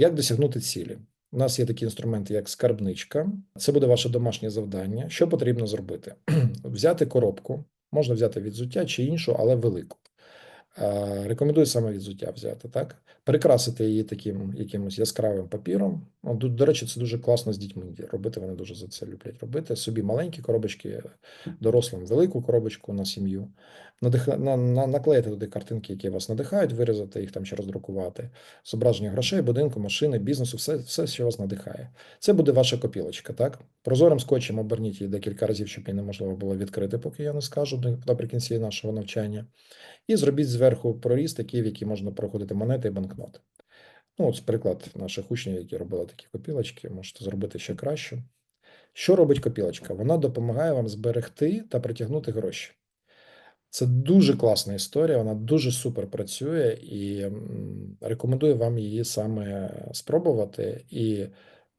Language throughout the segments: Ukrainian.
Як досягнути цілі? У нас є такі інструменти, як скарбничка. Це буде ваше домашнє завдання. Що потрібно зробити? Взяти коробку, можна взяти відзуття чи іншу, але велику. Рекомендую саме відзуття взяти, так? Прикрасити її таким якимось яскравим папіром. Ну, до, до речі, це дуже класно з дітьми робити. Вони дуже за це люблять робити. Собі маленькі коробочки, дорослим велику коробочку на сім'ю. Надих... На, на, наклеїти туди картинки, які вас надихають, вирізати їх там чи роздрукувати. Зображення грошей, будинку, машини, бізнесу, все, все, що вас надихає. Це буде ваша копілочка, так? Прозорим скотчем оберніть її декілька разів, щоб її неможливо було відкрити, поки я не скажу наприкінці нашого навчання. І зробіть зверху проріз, такий, в який можна проходити монети і банкноти. Ну, от приклад наших учнів, які робили такі копілочки, можете зробити ще краще. Що робить копілочка? Вона допомагає вам зберегти та притягнути гроші. Це дуже класна історія, вона дуже супер працює і рекомендую вам її саме спробувати і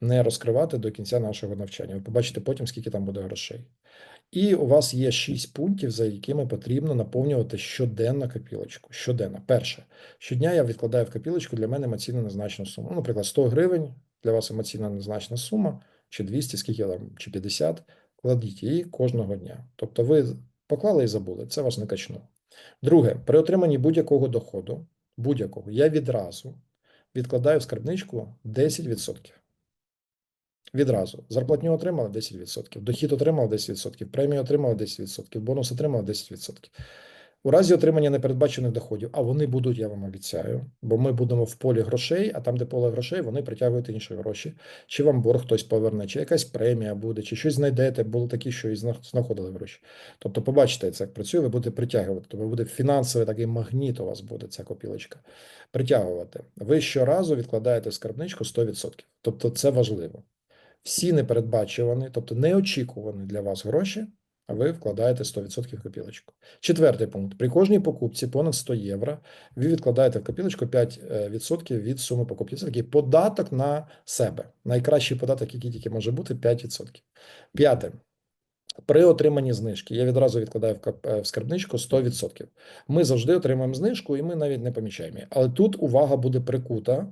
не розкривати до кінця нашого навчання. Ви побачите потім, скільки там буде грошей. І у вас є шість пунктів, за якими потрібно наповнювати щоденно копілочку. Щоденно. Перше, щодня я відкладаю в копілочку для мене емоційно незначну суму. Ну, наприклад, 100 гривень для вас емоційно незначна сума, чи 200, скільки там, чи 50, кладіть її кожного дня. Тобто ви поклали і забули, це вас не качнуло. Друге, при отриманні будь-якого доходу, будь-якого, я відразу відкладаю в скарбничку 10%. Відразу. Зарплатню отримали 10%, дохід отримали 10%, премію отримали 10%, бонус отримали 10%. У разі отримання непередбачених доходів, а вони будуть, я вам обіцяю, бо ми будемо в полі грошей, а там, де поле грошей, вони притягують інші гроші. Чи вам борг хтось поверне, чи якась премія буде, чи щось знайдете, були такі, що і знаходили гроші. Тобто, побачите, це як працює, ви будете притягувати. Тобто буде фінансовий такий магніт у вас буде ця копілочка. Притягувати. Ви щоразу відкладаєте скарбничку 100%. Тобто це важливо. Всі непередбачувані, тобто неочікувані для вас гроші, а ви вкладаєте 100% в копілочку. Четвертий пункт. При кожній покупці понад 100 євро ви відкладаєте в копілочку 5% від суми покупки. Це такий податок на себе. Найкращий податок, який тільки може бути, 5%. П'яте. При отриманні знижки я відразу відкладаю в е, скарбничку 100%. Ми завжди отримуємо знижку, і ми навіть не помічаємо. Але тут увага буде прикута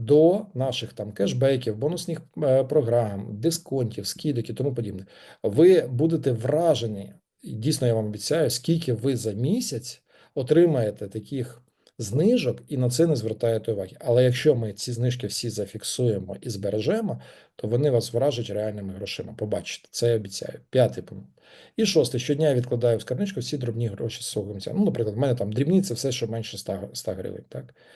до наших там кешбеків, бонусних е, програм, дисконтів, скидок і тому подібне. Ви будете вражені, дійсно я вам обіцяю, скільки ви за місяць отримаєте таких знижок і на це не звертаєте уваги. Але якщо ми ці знижки всі зафіксуємо і збережемо, то вони вас вражать реальними грошима. Побачите, це я обіцяю. П'ятий пункт. І шостий. Щодня я відкладаю в скарбничку всі дробні гроші з свого кінця. Ну, наприклад, в мене там дрібні це все, що менше 100, 100 гривень. Так?